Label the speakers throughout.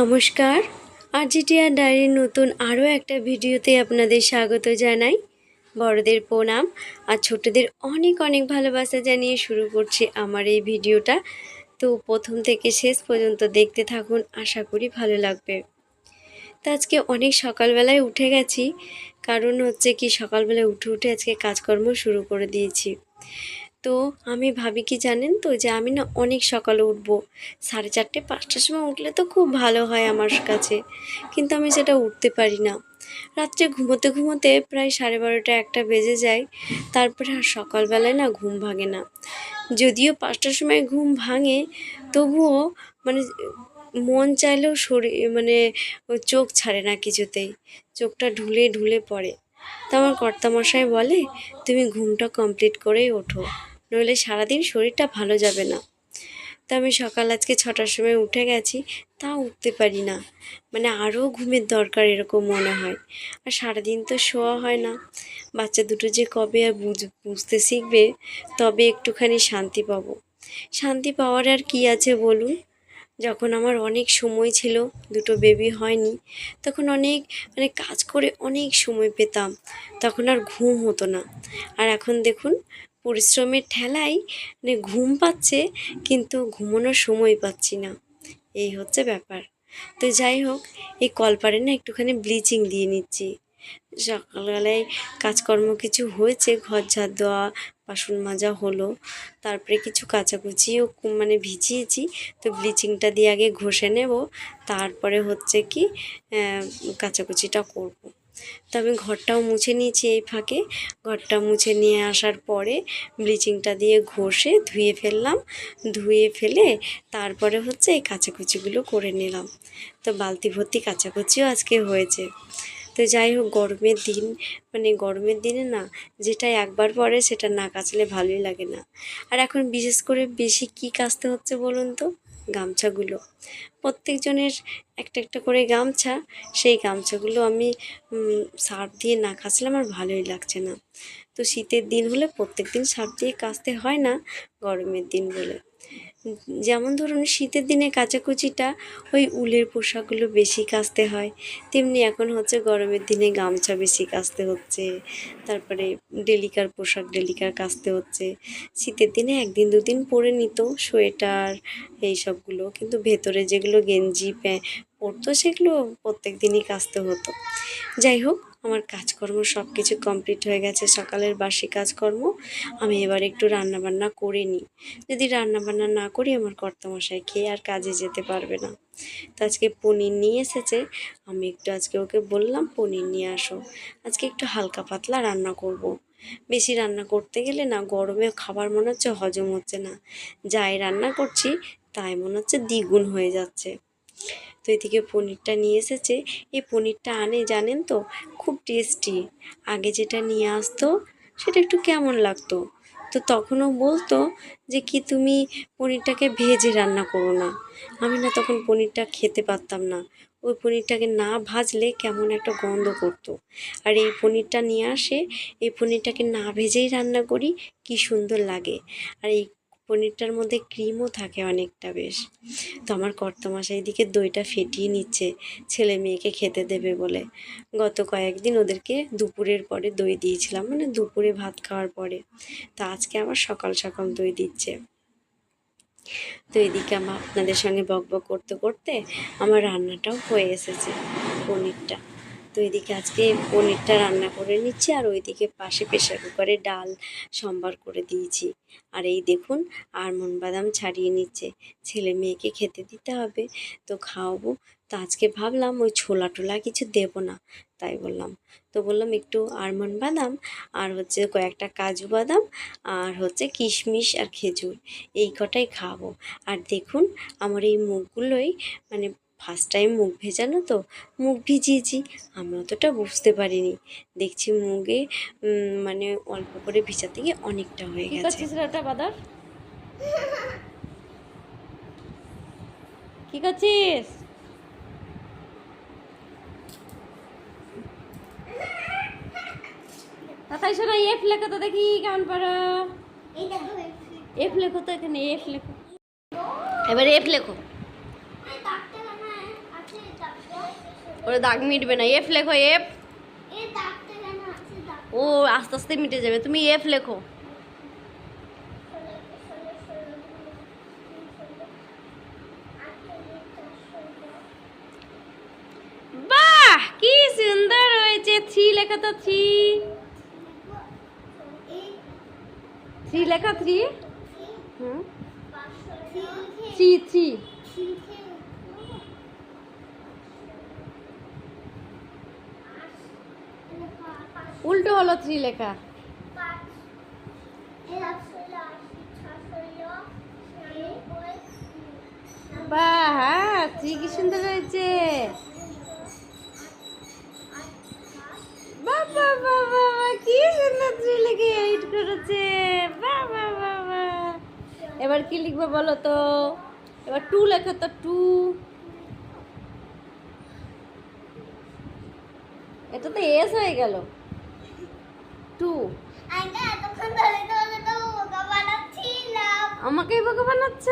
Speaker 1: নমস্কার। আরজিটিআর ডায়েরির নতুন আরও একটা ভিডিওতে আপনাদের স্বাগত জানাই। বড়দের প্রণাম আর ছোটদের অনেক অনেক ভালোবাসা জানিয়ে শুরু করছি আমার এই ভিডিওটা। তো প্রথম থেকে শেষ পর্যন্ত দেখতে থাকুন, আশা করি ভালো লাগবে। তো আজকে অনেক সকালবেলায় উঠে গেছি। কারণ হচ্ছে কি, সকালবেলায় উঠে উঠে আজকে কাজকর্ম শুরু করে দিয়েছি। তো আমি ভাবি কি জানেন তো যে আমি না অনেক সকালে উঠবো। সাড়ে চারটে, পাঁচটার সময় উঠলে তো খুব ভালো হয় আমার কাছে। কিন্তু আমি সেটা উঠতে পারি না। রাত্রে ঘুমোতে ঘুমোতে প্রায় সাড়ে বারোটা একটা বেজে যায়। তারপরে আর সকালবেলায় না ঘুম ভাঙে না। যদিও পাঁচটার সময় ঘুম ভাঙে, তবুও মানে মন চাইলেও শরীর মানে চোখ ছাড়ে না কিছুতেই। চোখটা ঢুলে ঢুলে পড়ে। তো আমার কর্তামশাই বলে, তুমি ঘুমটা কমপ্লিট করেই ওঠো। নইলে সারাদিন শরীরটা ভালো যাবে না। তা আমি সকাল আজকে ছটার সময় উঠে গেছি, তা উঠতে পারি না। মানে আরও ঘুমের দরকার এরকম মনে হয়। আর সারাদিন তো শোয়া হয় না। বাচ্চা দুটো যে কবে আর বুঝ বুঝতে শিখবে, তবে একটুখানি শান্তি পাবো। শান্তি পাওয়ার আর কি আছে বলুন? যখন আমার অনেক সময় ছিল, দুটো বেবি হয়নি, তখন অনেক মানে কাজ করে অনেক সময় পেতাম। তখন আর ঘুম হতো না। আর এখন দেখুন পরিশ্রমের ঠেলায় মানে ঘুম পাচ্ছে, কিন্তু ঘুমানোর সময় পাচ্ছি না। এই হচ্ছে ব্যাপার। তো যাই হোক, এই কলপারে না একটুখানি ব্লিচিং দিয়ে নিচ্ছি। সকালবেলায় কাজকর্ম কিছু হয়েছে, ঘর ঝাড় দেওয়া, বাসন মাজা হলো, তারপরে কিছু কাচাকুচিও মানে ভিজিয়েছি। তো ব্লিচিংটা দিয়ে আগে ঘষে নেব, তারপরে হচ্ছে কি কাচাকুচিটা করব। তো আমি ঘরটাও মুছে নিয়েছি এই ফাঁকে। ঘরটা মুছে নিয়ে আসার পরে ব্লিচিংটা দিয়ে ঘষে ধুয়ে ফেললাম। ধুয়ে ফেলে তারপরে হচ্ছে এই কাচাকুচিগুলো করে নিলাম। তো বালতি ভর্তি কাচাকুচিও আজকে হয়েছে। তো যাই হোক, গরমের দিন মানে গরমের দিনে না, যেটা একবার পরে সেটা না কাচলে ভালোই লাগে না। আর এখন বিশেষ করে বেশি কি কাচতে হচ্ছে বলুন তো? গামছাগুলো। প্রত্যেকজনের একটা একটা করে গামছা, সেই গামছাগুলো আমি সার্ফ দিয়ে না কাচলে আমার ভালোই লাগছে না। তো শীতের দিন হলে প্রত্যেক দিন সার্ফ দিয়ে কাচতে হয় না, গরমের দিন বলে যেমন ধরুন শীতের দিনে কাচাকুচিটা ওই উলের পোশাকগুলো বেশি কাচতে হয়, তেমনি এখন হচ্ছে গরমের দিনে গামছা বেশি কাচতে হচ্ছে, তারপরে ডেলিকার পোশাক ডেলিকার কাচতে হচ্ছে। শীতের দিনে একদিন দুদিন পরে নিত সোয়েটার এই সবগুলো কিন্তু ভেতরে যেগুলো গেঞ্জি প্যাঁ পরতো সেগুলো প্রত্যেক দিনই কাচতে হতো। যাই হোক আমার কাজকর্ম সব কিছু কমপ্লিট হয়ে গেছে, সকালের বাসি কাজকর্ম, আমি এবার একটু রান্না বান্না করে নিই। যদি রান্না বান্না না করি, আমার কর্তামশাই খেয়ে আর কাজে যেতে পারবে না। তো আজকে পনির নিয়ে এসেছে, আমি একটু আজকে ওকে বললাম, পনির নিয়ে আসো। আজকে একটু হালকা পাতলা রান্না করব। বেশি রান্না করতে গেলে না, গরমে খাবার মনে হচ্ছে হজম হচ্ছে না। যাই রান্না করছি, তাই মনে হচ্ছে দ্বিগুণ হয়ে যাচ্ছে। তো এদিকে পনিরটা নিয়ে এসেছে। এই পনিরটা আনে, জানেন তো? খুব টেস্টি আগে যেটা নিয়ে আসতো, সেটা একটু কেমন লাগতো? তো তখনও বলতো যে, কি তুমি পনিরটাকে ভেজে রান্না করো না? আমি না তখন পনিরটা খেতে পারতাম না। ওই পনিরটাকে না ভাজলে কেমন একটা গন্ধ করতো। আর এই পনিরটা নিয়ে আসে, এই পনিরটাকে না ভেজেই রান্না করি, কি সুন্দর লাগে। আর এই পনিরটার মধ্যে ক্রিমও থাকে অনেকটা বেশ। তো আমার কর্তামশাই দিকে দইটা ফেটিয়ে নিচ্ছে, ছেলে মেয়েকে খেতে দেবে বলে। গত কয়েকদিন ওদেরকে দুপুরের পরে দই দিয়েছিলাম মানে দুপুরে ভাত খাওয়ার পরে। তা আজকে আবার সকাল সকাল দই দিচ্ছে। তো এদিকে আমার আপনাদের সঙ্গে বক বক করতে করতে আমার রান্নাটাও হয়ে এসেছে, পনিরটা। তো এদিকে আজকে পনিরটা রান্না করে নিচ্ছি আর ওইদিকে পাশে প্রেশার কুকারে ডাল, সম্বার করে দিয়েছি। আর এই দেখুন আলমন্ড বাদাম ছাড়িয়ে নিচ্ছে। ছেলে মেয়েকে খেতে দিতে হবে, তো খাওয়াবো। তো আজকে ভাবলাম ওই ছোলা টোলা কিছু দেবো না, তাই বললাম। তো বললাম একটু আলমন্ড বাদাম আর হচ্ছে কয়েকটা কাজু বাদাম, আর হচ্ছে কিশমিশ আর খেজুর, এই কটাই খাওয়াবো আর দেখুন, আমার এই মুখগুলোই মানে ফার্স্ট টাইম মুখ ভেজানো তো? মুখ ভিজিয়েছি। আমি অতটা বুঝতে পারিনি। দেখছি মুখে মানে অল্প করে ভিজাতে গিয়ে অনেকটা হয়ে গেছে।
Speaker 2: বাদর? কি করছিস তাতাই শোনা এফ লেখো তো দেখি কেমন পারো? এফ লেখো তো এখানে এফ লেখো। এবার এফ লেখো। ওরা দাগ মিটবে না এফ লেখো এফ। ও আস্তে আস্তে মিটে যাবে তুমি এফ লেখো। বাহ কি সুন্দর হয়েছে থ্রি লেখো তো থ্রি। থ্রি লেখো থ্রি। হুম। Three three. উল্টো হলো থ্রি লেখা। বাহ হ্যাঁ থ্রি কি সুন্দর হয়েছে। বাহ, কি সুন্দর থ্রি করেছে। বাহ বাহ এবার কি লিখব বলো তো? এবার টু লেখো তো টু এটা তো এস হয়ে গেল। টু আমাকেই বোকা বানাচ্ছ?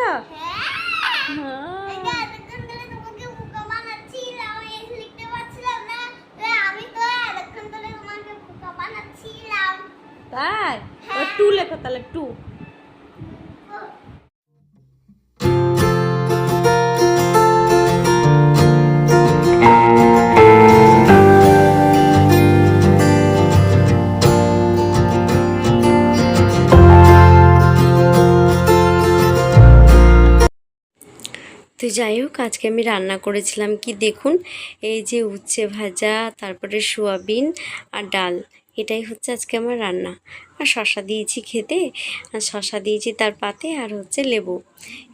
Speaker 2: হ্যাঁ। তাই টু লেখো তাহলে টু
Speaker 1: তো যাই হোক, আজকে আমি রান্না করেছিলাম কি দেখুন, এই যে উচ্ছে ভাজা, তারপরে সোয়াবিন আর ডাল, এটাই হচ্ছে আজকে আমার রান্না। আর শশা দিয়েছি খেতে, আর শশা দিয়েছি তার পাতে আর হচ্ছে লেবু,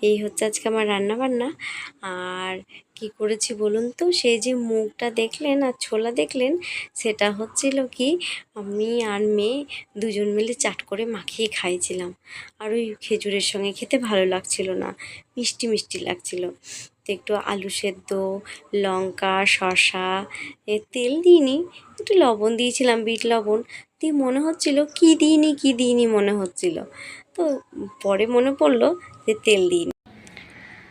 Speaker 1: এই হচ্ছে আজকে আমার রান্না বান্না আর কি করেছি বলুন তো? সেই যে মুগটা দেখলেন আর ছোলা দেখলেন, সেটা হচ্ছিল কি, আমি আর মেয়ে দুজন মিলে চাট করে মাখিয়ে খাইছিলাম। আর ওই খেজুরের সঙ্গে খেতে ভালো লাগছিল না, মিষ্টি মিষ্টি লাগছিল। তো একটু আলু সেদ্ধ, লঙ্কা এ তেল দিইনি, একটু লবণ দিয়েছিলাম, বিট লবণ। দিয়ে মনে হচ্ছিল, কী দিইনি কী দিইনি মনে হচ্ছিল। তো পরে মনে পড়ল যে তেল দিইনি।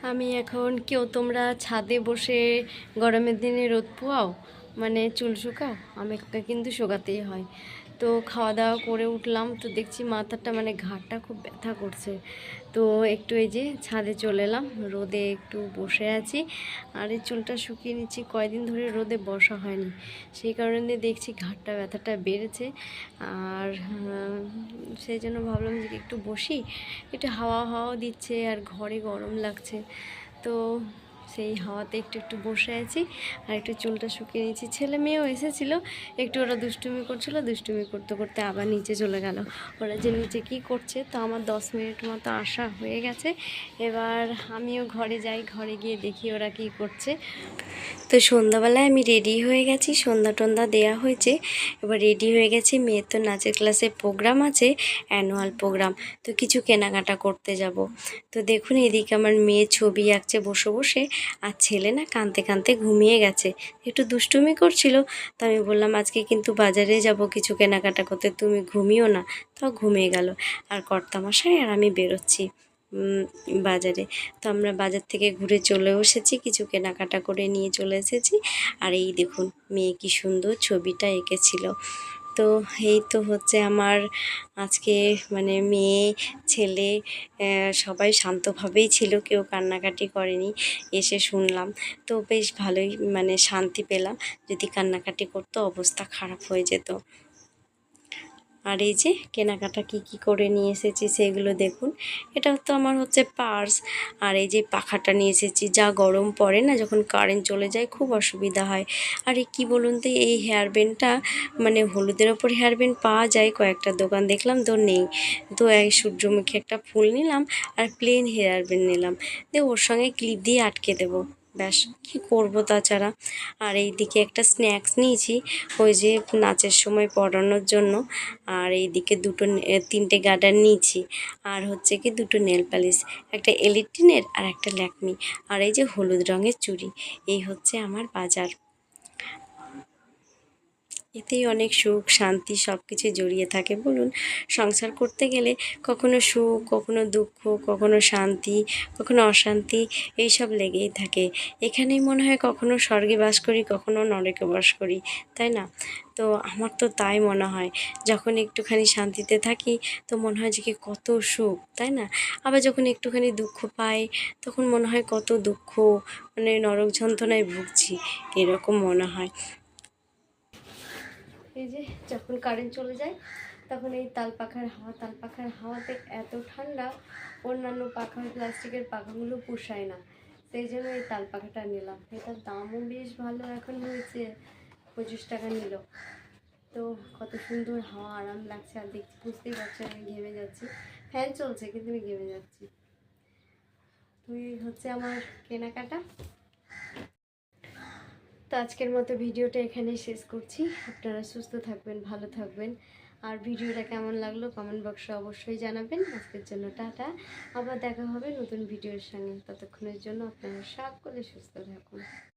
Speaker 1: আমি এখন কেউ তোমরা ছাদে বসে গরমের দিনে রোদ পোয়াও? মানে চুল শুকাও? আমাকে কিন্তু শুকাতেই হয়। তো খাওয়া দাওয়া করে উঠলাম, তো দেখছি মাথাটা মানে ঘাটটা খুব ব্যথা করছে। তো একটু এই যে ছাদে চলে এলাম, রোদে একটু বসে আছি। আর এই চুলটা শুকিয়ে নিচ্ছি, কয়দিন ধরে রোদে বসা হয়নি। সেই কারণে দেখছি ঘাটটা ব্যথাটা বেড়েছে। আর সেই জন্য ভাবলাম যে একটু বসি, একটু হাওয়া হাওয়াও দিচ্ছে আর ঘরে গরম লাগছে। তো সেই হাওয়াতে একটু একটু বসে আছি আর একটু চুলটা শুকিয়ে নিয়েছি। ছেলে মেয়েও এসেছিল, একটু ওরা দুষ্টুমি করছিল, দুষ্টুমি করতে করতে আবার নিচে চলে গেল। ওরা যে নিচে কী করছে তো আমার দশ মিনিট মতো আসা হয়ে গেছে। এবার আমিও ঘরে যাই, ঘরে গিয়ে দেখি ওরা কী করছে। তো সন্ধ্যাবেলায় আমি রেডি হয়ে গেছি, সন্ধ্যা টন্ধা দেওয়া হয়েছে। এবার রেডি হয়ে গেছি, মেয়ের তো নাচের ক্লাসে প্রোগ্রাম আছে, অ্যানুয়াল প্রোগ্রাম। তো কিছু কেনাকাটা করতে যাব। তো দেখুন এদিকে আমার মেয়ে ছবি আঁকছে বসে বসে। আর ছেলে না কাঁদতে কাঁদতে ঘুমিয়ে গেছে। একটু দুষ্টুমি করছিল, তো আমি বললাম, আজকে কিন্তু বাজারে যাব কিছু কেনাকাটা করতে, তুমি ঘুমিও না। তাও ঘুমিয়ে গেল। আর কর্তামশাই আর আমি বেরোচ্ছি বাজারে। তো আমরা বাজার থেকে ঘুরে চলেও এসেছি, কিছু কেনাকাটা করে নিয়ে চলে এসেছি। আর এই দেখুন, মেয়ে কি সুন্দর ছবিটা এঁকেছিল। তো এই তো হচ্ছে আমার আজকে মানে মেয়ে, ছেলে সবাই শান্তভাবেই ছিল, কেউ কান্নাকাটি করেনি, এসে শুনলাম। তো বেশ ভালোই মানে শান্তি পেলাম, যদি কান্নাকাটি করতো অবস্থা খারাপ হয়ে যেত। আর এই যে কেনাকাটা কি কি করে নিয়ে এসেছি সেগুলো দেখুন। এটা তো আমার হচ্ছে পার্স। আর এই যে পাখাটা নিয়ে এসেছি, যা গরম পড়ে না, যখন কারেন্ট চলে যায় খুব অসুবিধা হয়। আর এই কী বলুন তো, এই হেয়ার ব্যান্ডটা মানে হলুদের ওপর হেয়ার ব্যান্ড পাওয়া যায়? কয়েকটা দোকান দেখলাম তো নেই। তো এই সূর্যমুখী একটা ফুল নিলাম আর প্লেন হেয়ার ব্যান্ড নিলাম। দিয়ে ওর সঙ্গে ক্লিপ দিয়ে আটকে দেবো। ব্যাস, কী করব তাছাড়া? আর এই দিকে একটা স্ন্যাক্স নিয়েছি, ওই যে নাচের সময় পড়ানোর জন্য। আর এই দিকে দুটো তিনটে গার্ডার নিয়েছি। আর হচ্ছে কি দুটো নেল পালিশ একটা এলিটিনের আর একটা ল্যাকমি আর এই যে হলুদ রঙের চুড়ি, এই হচ্ছে আমার বাজার। এতেই অনেক সুখ, শান্তি সব কিছু জড়িয়ে থাকে। বলুন, সংসার করতে গেলে কখনো সুখ, কখনো দুঃখ, কখনো শান্তি, কখনো অশান্তি, এইসব লেগেই থাকে। এখানেই মনে হয় কখনো স্বর্গে বাস করি, কখনো নরকে বাস করি, তাই না? তো আমার তো তাই মনে হয়। যখন একটুখানি শান্তিতে থাকি, তো মনে হয় যে কি কত সুখ, তাই না? আবার যখন একটুখানি দুঃখ পাই, তখন মনে হয় কত দুঃখ মানে নরক যন্ত্রণায় ভুগছি, এরকম মনে হয়। এই যে যখন কারেন্ট চলে যায়, তখন এই তাল পাখার হাওয়া, তাল পাখার হাওয়াতে এত ঠান্ডা, অন্যান্য পাখা প্লাস্টিকের পাখাগুলো পোষায় না। সেই জন্য এই তাল পাখাটা নিলাম। এটার দামও বেশ ভালো এখন হয়েছে, পঁচিশ টাকা নিল। তো কত সুন্দর হাওয়া, আরাম লাগছে। আর দেখছি, বুঝতেই পারছি, আমি ঘেমে যাচ্ছি। ফ্যান চলছে, কিন্তু আমি ঘেমে যাচ্ছি। তো এই হচ্ছে আমার কেনাকাটা। তো আজকের মতো ভিডিওটা এখানেই শেষ করছি। আপনারা সুস্থ থাকবেন, ভালো থাকবেন। আর ভিডিওটা কেমন লাগল কমেন্ট বক্সে অবশ্যই জানাবেন। আজকের জন্য টাটা। আবার দেখা হবে নতুন ভিডিওর সঙ্গে। ততক্ষণের জন্য আপনারা সকলে সুস্থ থাকুন।